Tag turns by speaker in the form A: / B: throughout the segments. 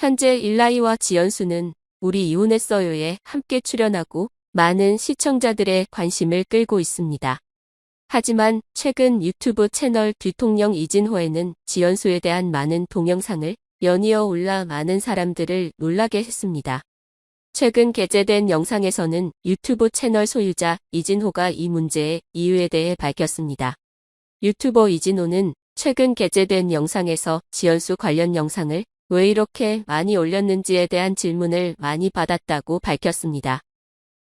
A: 현재 일라이와 지연수는 우리 이혼했어요에 함께 출연하고 많은 시청자들의 관심을 끌고 있습니다. 하지만 최근 유튜브 채널 뒤통령 이진호에는 지연수에 대한 많은 동영상을 연이어 올라 많은 사람들을 놀라게 했습니다. 최근 게재된 영상에서는 유튜브 채널 소유자 이진호가 이 문제의 이유에 대해 밝혔습니다. 유튜버 이진호는 최근 게재된 영상에서 지연수 관련 영상을 왜 이렇게 많이 올렸는지에 대한 질문을 많이 받았다고 밝혔습니다.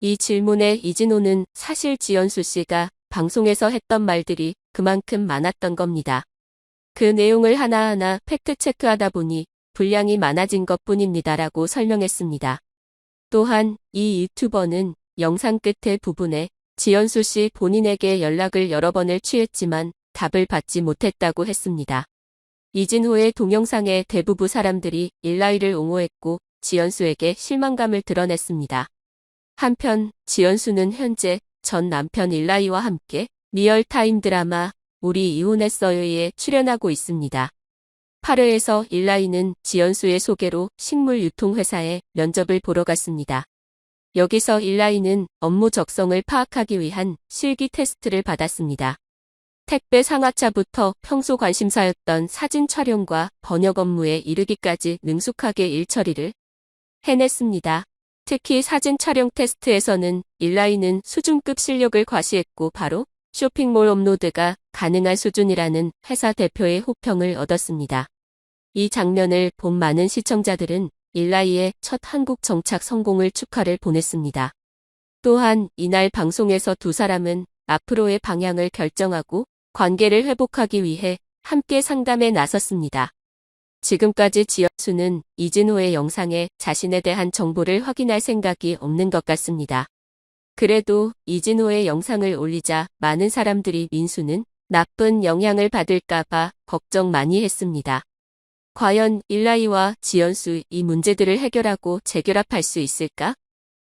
A: 이 질문에 이진호는 사실 지연수 씨가 방송에서 했던 말들이 그만큼 많았던 겁니다. 그 내용을 하나하나 팩트체크하다 보니 분량이 많아진 것 뿐입니다라고 설명했습니다. 또한 이 유튜버는 영상 끝의 부분에 지연수 씨 본인에게 연락을 여러 번을 취했지만 답을 받지 못했다고 했습니다. 이진호의 동영상에 대부분 사람들이 일라이를 옹호했고 지연수에게 실망감을 드러냈습니다. 한편 지연수는 현재 전 남편 일라이와 함께 리얼타임 드라마 우리 이혼했어요에 출연하고 있습니다. 8회에서 일라이는 지연수의 소개로 식물 유통회사에 면접을 보러 갔습니다. 여기서 일라이는 업무 적성을 파악하기 위한 실기 테스트를 받았습니다. 택배 상하차부터 평소 관심사였던 사진 촬영과 번역 업무에 이르기까지 능숙하게 일 처리를 해냈습니다. 특히 사진 촬영 테스트에서는 일라이는 수준급 실력을 과시했고 바로 쇼핑몰 업로드가 가능한 수준이라는 회사 대표의 호평을 얻었습니다. 이 장면을 본 많은 시청자들은 일라이의 첫 한국 정착 성공을 축하를 보냈습니다. 또한 이날 방송에서 두 사람은 앞으로의 방향을 결정하고 관계를 회복하기 위해 함께 상담에 나섰습니다. 지금까지 지연수는 이진호의 영상에 자신에 대한 정보를 확인할 생각이 없는 것 같습니다. 그래도 이진호의 영상을 올리자 많은 사람들이 민수는 나쁜 영향을 받을까봐 걱정 많이 했습니다. 과연 일라이와 지연수 이 문제들을 해결하고 재결합할 수 있을까?